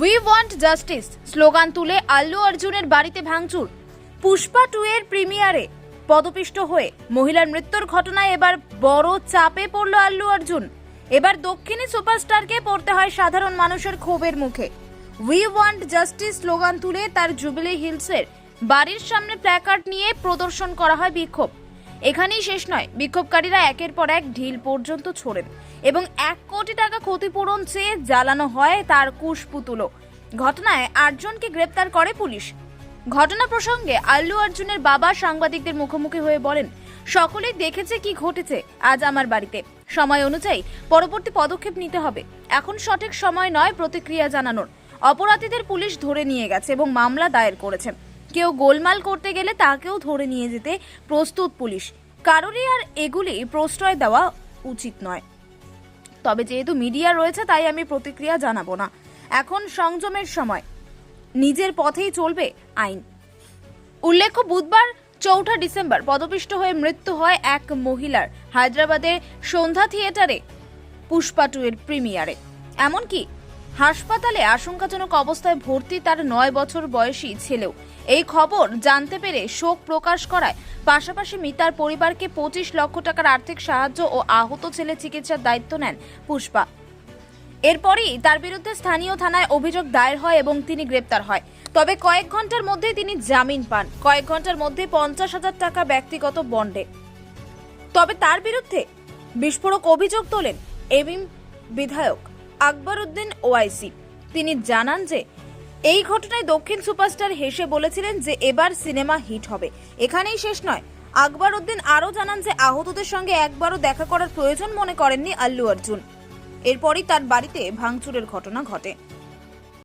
We want justice slogan তুলে আল্লু অর্জুনের বাড়িতে ভাঙচুর। পুষ্পা টু এর প্রিমিয়ারে পদপিষ্ট হয়ে মহিলার মৃত্যুর ঘটনায় এবার বড় চাপে পড়ল আল্লু অর্জুন। এবার দক্ষিণী সুপারস্টারকে পড়তে হয় সাধারণ মানুষের ক্ষোভের মুখে। উই ওয়ান্ট জাস্টিস স্লোগান তুলে তার জুবিলি হিলসের বাড়ির সামনে প্ল্যাকার্ড নিয়ে প্রদর্শন করা হয় বিক্ষোভ। এখানেই শেষ নয়। বিক্ষোভকারীরা একের পর এক ঢিল পর্যন্ত ছোড়েন এবং এক কোটি টাকা ক্ষতিপূরণ চেয়ে জ্বালানো হয় তার কুশপুতুলো। ঘটনায় আটজনকে গ্রেপ্তার করে পুলিশ। ঘটনা প্রসঙ্গে আল্লু অর্জুনের বাবা সাংবাদিকদের মুখোমুখি হয়ে বলেন সকলেই দেখেছে কি ঘটেছে, আজ আমার বাড়িতে। সময় অনুযায়ী পরবর্তী পদক্ষেপ নিতে হবে। এখন সঠিক সময় নয় প্রতিক্রিয়া জানানোর। অপরাধীদের পুলিশ ধরে নিয়ে গেছে এবং মামলা দায়ের করেছে। কেউ গোলমাল করতে গেলে তাকেও ধরে নিয়ে যেতে প্রস্তুত পুলিশ। কারোরই আর এগুলি প্রশ্রয় দেওয়া উচিত নয়। তবে যেহেতু মিডিয়া রয়েছে, তাই আমি প্রতিক্রিয়া জানাব না। এখন সংযমের সময়। নিজের পথেই চলবে আইন। উল্লেখ্য, বুধবার চৌঠা ডিসেম্বর পদপিষ্ট হয়ে মৃত্যু হয় এক মহিলার। হায়দ্রাবাদের সন্ধ্যা থিয়েটারে পুষ্পা প্রিমিয়ারে। এমনকি হাসপাতালে আশঙ্কাজনক অবস্থায় ভর্তি তার নয় বছর বয়সী ছেলেও। এই খবর জানতে পেরে শোক প্রকাশ করায়। পাশাপাশি মিতার পরিবারকে পঁচিশ লক্ষ টাকার আর্থিক সাহায্য ও আহত ছেলে চিকিৎসার দায়িত্ব নেন পুষ্পা। এরপরই তার বিরুদ্ধে স্থানীয় থানায় অভিযোগ দায়ের হয় এবং তিনি গ্রেপ্তার হয়। তবে কয়েক ঘণ্টার মধ্যে তিনি জামিন পান। কয়েক ঘণ্টার মধ্যে পঞ্চাশ হাজার টাকা ব্যক্তিগত বন্ডে। তবে তার বিরুদ্ধে বিস্ফোরক অভিযোগ তোলেন এবিম বিধায়ক। আকবর উদ্দিন ওআইসি তিনি জানান যে, এই ঘটনায় দক্ষিণ সুপারস্টার হেসে বলেছিলেন যে এবার সিনেমা হিট হবে। এখানেই শেষ নয়। আকবর উদ্দিন আরও জানান যে, আহতদের সঙ্গে একবারও দেখা করার প্রয়োজন মনে করেননি আল্লু অর্জুন। এরপরই তার বাড়িতে ভাঙচুরের ঘটনা ঘটে।